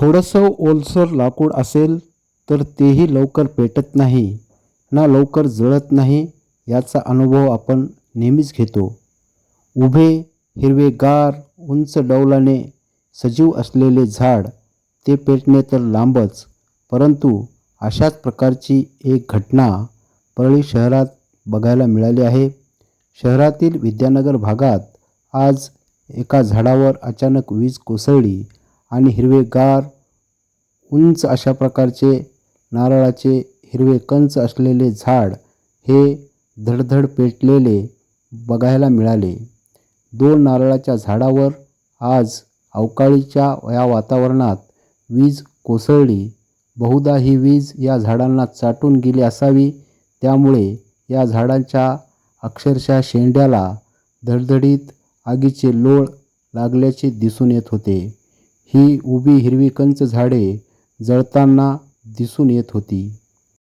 थोडंसं ओलसर लाकूड असेल तर तेही लवकर पेटत नाही ना लवकर जळत नाही याचा अनुभव आपण नेहमीच घेतो. उभे हिरवेगार उंच डौलाने सजीव असलेले झाड ते पेटणे तर लांबच परंतु अशाच प्रकारची एक घटना परळी शहरात बघायला मिळाली आहे. शहरातील विद्यानगर भागात आज एका झाडावर अचानक वीज कोसळली. आणि हिरवेगार उंच अशा प्रकारचे नारळाचे हिरवे कंच असलेले झाड हे धडधड पेटलेले बघायला मिळाले. दोन नारळाच्या झाडावर आज अवकाळीच्या या वातावरणात वीज कोसळली. बहुधा ही वीज या झाडांना चाटून गेली असावी. त्यामुळे या झाडांच्या अक्षरशः शेंड्याला धडधडीत आगीचे लोळ लागल्याचे दिसून येत होते. ही उभी हिरवी कंच झाडे जळताना दिसून येत होती.